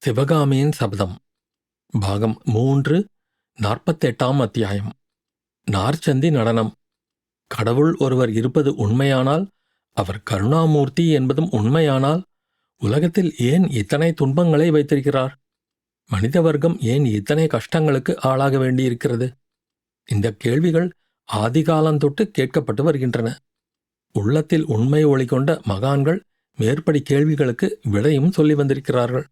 சிவகாமியின் சபதம். பாகம் மூன்று நாற்பத்தெட்டாம் அத்தியாயம். நார்ச்சந்தி நடனம். கடவுள் ஒருவர் இருப்பது உண்மையானால் அவர் கருணாமூர்த்தி என்பதும் உண்மையானால் உலகத்தில் ஏன் இத்தனை துன்பங்களை வைத்திருக்கிறார்? மனித வர்க்கம் ஏன் இத்தனை கஷ்டங்களுக்கு ஆளாக வேண்டியிருக்கிறது? இந்த கேள்விகள் ஆதிகாலந்தொட்டு கேட்கப்பட்டு வருகின்றன. உள்ளத்தில் உண்மை ஒளி கொண்ட மகான்கள் மேற்படி கேள்விகளுக்கு விடையும் சொல்லி வந்திருக்கிறார்கள்.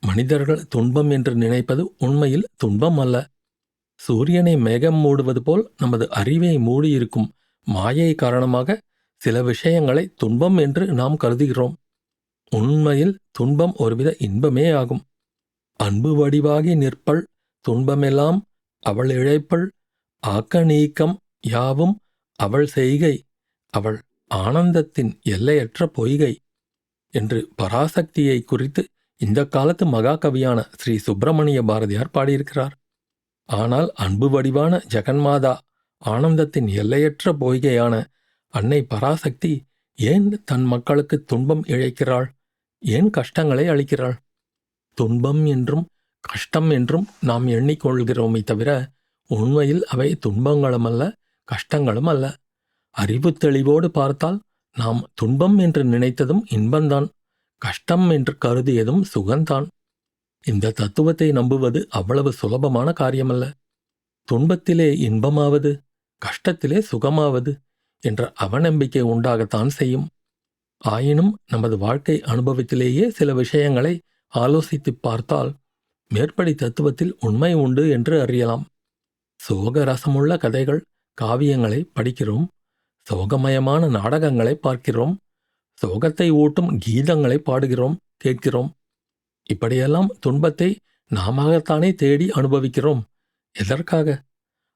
மனிதர்கள் துன்பம் என்று நினைப்பது உண்மையில் துன்பம் அல்ல சூரியனை மேகம் மூடுவது போல் நமது அறிவை மூடியிருக்கும். மாயை காரணமாக சில விஷயங்களை துன்பம் என்று நாம் கருதுகிறோம். உண்மையில் துன்பம் ஒருவித இன்பமே ஆகும். அன்பு வடிவாகி நிற்பள் துன்பமெல்லாம் அவள் இழைப்பள் ஆக்க நீக்கம் யாவும் அவள் செய்கை. அவள் ஆனந்தத்தின் எல்லையற்ற பொய்கை. என்று பராசக்தியை குறித்து இந்த காலத்து மகாகவியான ஸ்ரீ சுப்பிரமணிய பாரதியார் பாடியிருக்கிறார். ஆனால் அன்பு வடிவான ஜெகன்மாதா ஆனந்தத்தின் எல்லையற்ற பொய்கையான அன்னை பராசக்தி ஏன் தன் மக்களுக்கு துன்பம் இழைக்கிறாள்? ஏன் கஷ்டங்களை அளிக்கிறாள்? துன்பம் என்றும் கஷ்டம் என்றும் நாம் எண்ணிக்கொள்கிறோமே தவிர உண்மையில் அவை துன்பங்களும் அல்ல கஷ்டங்களும் அல்ல. அறிவு தெளிவோடு பார்த்தால் நாம் துன்பம் என்று நினைத்ததும் இன்பந்தான் கஷ்டம் என்று கருதியதும் சுகந்தான் இந்த தத்துவத்தை நம்புவது அவ்வளவு சுலபமான காரியமல்ல. துன்பத்திலே இன்பமாவது கஷ்டத்திலே சுகமாவது என்ற அவநம்பிக்கை உண்டாகத்தான் செய்யும். ஆயினும் நமது வாழ்க்கை அனுபவத்திலேயே சில விஷயங்களை ஆலோசித்துப் பார்த்தால் மேற்படி தத்துவத்தில் உண்மை உண்டு என்று அறியலாம். சோக ரசமுள்ள கதைகள் காவியங்களை படிக்கிறோம் சோகமயமான நாடகங்களை பார்க்கிறோம் சோகத்தை ஊட்டும் கீதங்களை பாடுகிறோம் கேட்கிறோம். இப்படியெல்லாம் துன்பத்தை நாமத்தானே தேடி அனுபவிக்கிறோம். எதற்காக?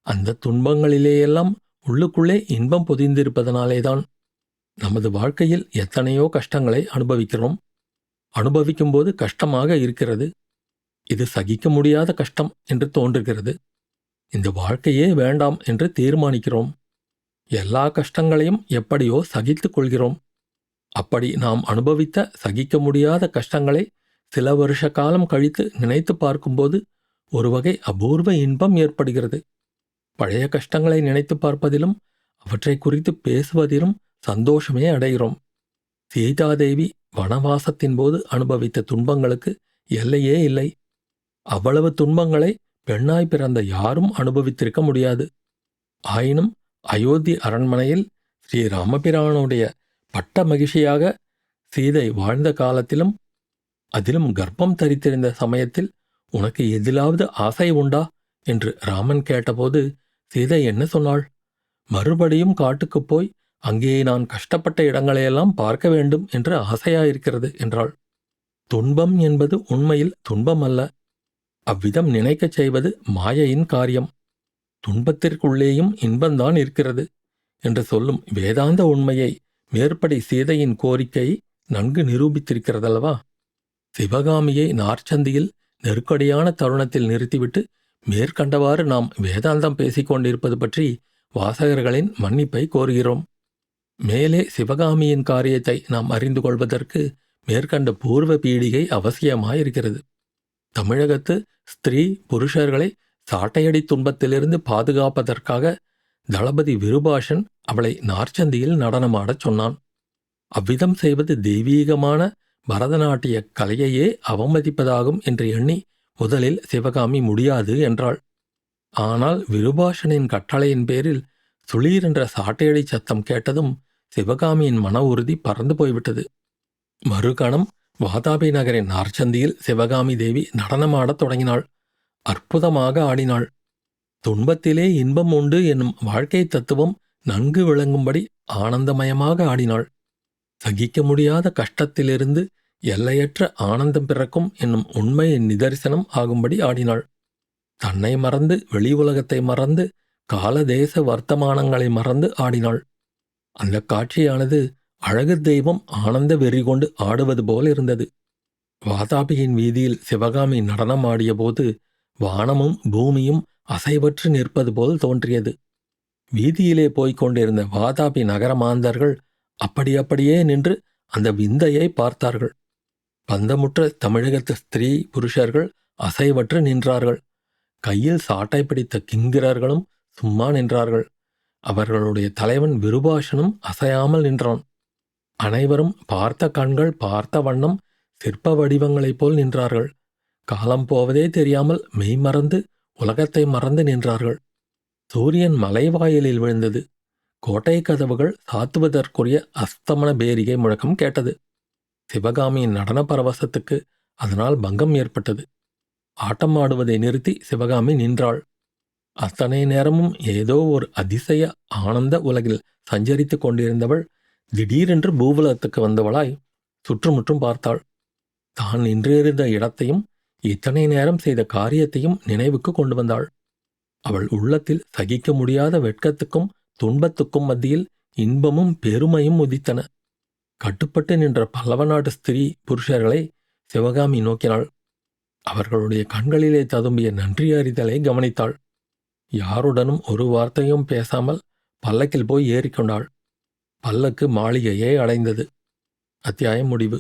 அந்த துன்பங்களிலேயெல்லாம் உள்ளுக்குள்ளே இன்பம் பொதிந்திருப்பதனாலேதான். நமது வாழ்க்கையில் எத்தனையோ கஷ்டங்களை அனுபவிக்கிறோம். அனுபவிக்கும்போது கஷ்டமாக இருக்கிறது. இது சகிக்க முடியாத கஷ்டம் என்று தோன்றுகிறது. இந்த வாழ்க்கையே வேண்டாம் என்று தீர்மானிக்கிறோம். எல்லா கஷ்டங்களையும் எப்படியோ சகித்துக் கொள்கிறோம். அப்படி நாம் அனுபவித்த சகிக்க முடியாத கஷ்டங்களை சில வருஷ காலம் கழித்து நினைத்து பார்க்கும்போது ஒரு வகை அபூர்வ இன்பம் ஏற்படுகிறது. பழைய கஷ்டங்களை நினைத்து பார்ப்பதிலும் அவற்றை குறித்து பேசுவதிலும் சந்தோஷமே அடைகிறோம். சீதாதேவி வனவாசத்தின் போது அனுபவித்த துன்பங்களுக்கு எல்லையே இல்லை. அவ்வளவு துன்பங்களை பெண்ணாய் பிறந்த யாரும் அனுபவித்திருக்க முடியாது. ஆயினும் அயோத்தி அரண்மனையில் ஸ்ரீ ராமபிரானுடைய பட்ட மகிழ்ச்சியாக சீதை வாழ்ந்த காலத்திலும் அதிலும் கர்ப்பம் தரித்திருந்த சமயத்தில் உனக்கு எதிலாவது ஆசை உண்டா? என்று ராமன் கேட்டபோது சீதை என்ன சொன்னாள்? மறுபடியும் காட்டுக்குப் போய் அங்கே நான் கஷ்டப்பட்ட இடங்களையெல்லாம் பார்க்க வேண்டும் என்று ஆசையாயிருக்கிறது என்றாள். துன்பம் என்பது உண்மையில் துன்பம் அல்ல அவ்விதம் நினைக்கச் செய்வது மாயையின் காரியம். துன்பத்திற்குள்ளேயும் இன்பந்தான் இருக்கிறது என்று சொல்லும் வேதாந்த உண்மையை மேற்படி சீதையின் கோரிக்கை நன்கு நிரூபித்திருக்கிறதல்லவா? சிவகாமியை நார்ச்சந்தியில் நெருக்கடியான தருணத்தில் நிறுத்திவிட்டு மேற்கண்டவாறு நாம் வேதாந்தம் பேசிக்கொண்டிருப்பது பற்றி வாசகர்களின் மன்னிப்பை கோருகிறோம். மேலே சிவகாமியின் காரியத்தை நாம் அறிந்து கொள்வதற்கு மேற்கண்ட பூர்வ பீடிகை அவசியமாயிருக்கிறது. தமிழகத்து ஸ்திரீ புருஷர்களை சாட்டையடி துன்பத்திலிருந்து பாதுகாப்பதற்காக தளபதி விருபாஷன் அவளை நார்ச்சந்தியில் நடனமாடச் சொன்னான். அவ்விதம் செய்வது தெய்வீகமான பரதநாட்டிய கலையையே அவமதிப்பதாகும் என்று எண்ணி முதலில் சிவகாமி முடியாது என்றாள். ஆனால் விருபாஷனின் கட்டளையின் பேரில் சுளீர் என்ற சாட்டையடி சத்தம் கேட்டதும் சிவகாமியின் மன உறுதி பறந்து போய்விட்டது. மறுகணம் வாதாபி நகரின் நார்ச்சந்தியில் சிவகாமி தேவி நடனமாடத் தொடங்கினாள். அற்புதமாக ஆடினாள். துன்பத்திலே இன்பம் உண்டு என்னும் வாழ்க்கை தத்துவம் நன்கு விளங்கும்படி ஆனந்தமயமாக ஆடினாள். சகிக்க முடியாத கஷ்டத்திலிருந்து எல்லையற்ற ஆனந்தம் பிறக்கும் என்னும் உண்மையின் நிதர்சனம் ஆகும்படி ஆடினாள். தன்னை மறந்து வெளி உலகத்தை மறந்து காலதேச வர்த்தமானங்களை மறந்து ஆடினாள். அந்த காட்சியானது அழகு தெய்வம் ஆனந்த வெறி கொண்டு ஆடுவது போல் இருந்தது. வாதாபியின் வீதியில் சிவகாமி நடனம் ஆடியபோது வானமும் பூமியும் அசைவற்று நிற்பது போல் தோன்றியது. வீதியிலே போய்க் கொண்டிருந்த வாதாபி நகர மாந்தர்கள் அப்படி அப்படியே நின்று அந்த விந்தையை பார்த்தார்கள். பந்தமுற்ற தமிழகத்து ஸ்திரீ புருஷர்கள் அசைவற்று நின்றார்கள். கையில் சாட்டை பிடித்த கிங்கிரர்களும் சும்மா நின்றார்கள். அவர்களுடைய தலைவன் விருபாஷனும் அசையாமல் நின்றான். அனைவரும் பார்த்த கண்கள் பார்த்த வண்ணம் சிற்ப வடிவங்களைப் போல் நின்றார்கள். காலம் போவதே தெரியாமல் மெய்மறந்து உலகத்தை மறந்து நின்றார்கள். சூரியன் மலைவாயிலில் விழுந்தது. கோட்டை கதவுகள் சாத்துவதற்குரிய அஸ்தமன பேரிகை முழக்கம் கேட்டது. சிவகாமியின் நடன பரவசத்துக்கு அதனால் பங்கம் ஏற்பட்டது. ஆட்டம் ஆடுவதை நிறுத்தி சிவகாமி நின்றாள். அத்தனை நேரமும் ஏதோ ஒரு அதிசய ஆனந்த உலகில் சஞ்சரித்துக் கொண்டிருந்தவள் திடீரென்று பூவுலகத்துக்கு வந்தவளாய் சுற்றுமுற்றும் பார்த்தாள். தான் நின்றிருந்த இடத்தையும் இத்தனை நேரம் செய்த காரியத்தையும் நினைவுக்கு கொண்டு வந்தாள். அவள் உள்ளத்தில் சகிக்க முடியாத வெட்கத்துக்கும் துன்பத்துக்கும் மத்தியில் இன்பமும் பெருமையும் உதித்தன. கட்டுப்பட்டு நின்ற பல்லவ நாட்டு ஸ்திரீ புருஷர்களை சிவகாமி நோக்கினாள். அவர்களுடைய கண்களிலே ததும்பிய நன்றி அறிதலை கவனித்தாள். யாருடனும் ஒரு வார்த்தையும் பேசாமல் பல்லக்கில் போய் ஏறிக்கொண்டாள். பல்லக்கு மாளிகையை அடைந்தது. அத்தியாயம் முடிவு.